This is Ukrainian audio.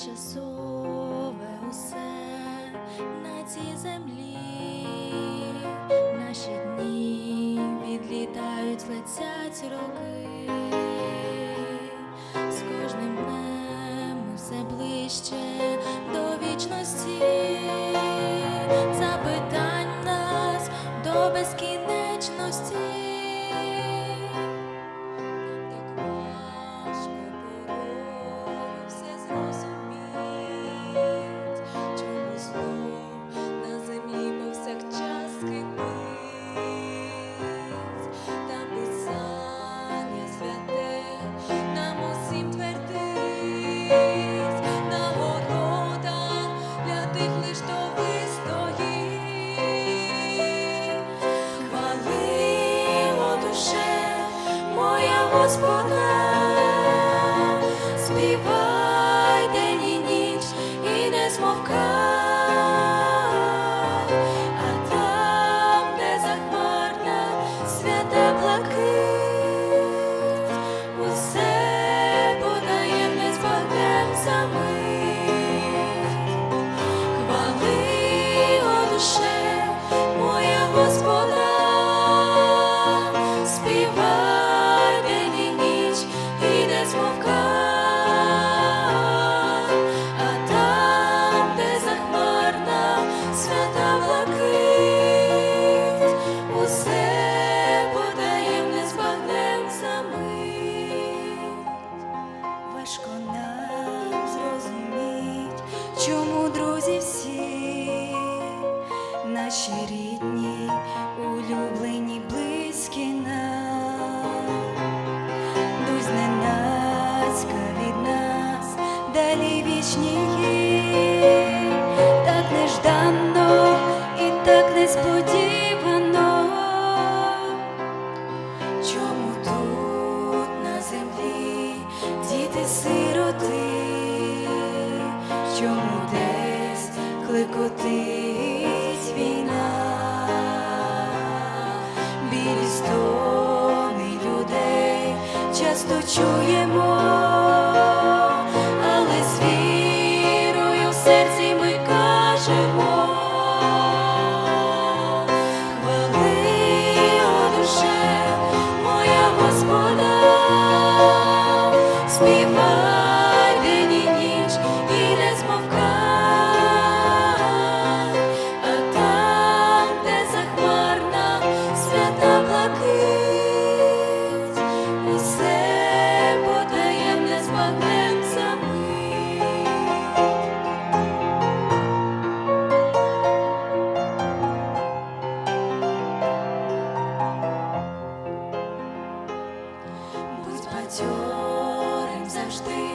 тимчасове усе на цій землі, наші дні відлітають, летять роки, з кожним днем ми все ближче до вічності, запитань нас до безкінця. Господа, співай день і ніч і не змовкай, наші рідні, улюблені, близькі нам, дуй зненацька від нас, далі вічні їм, так нежданно і так несподівано. Чому тут на землі діти сироти? Чому десь кликотить 秋叶 бадьорим завжди.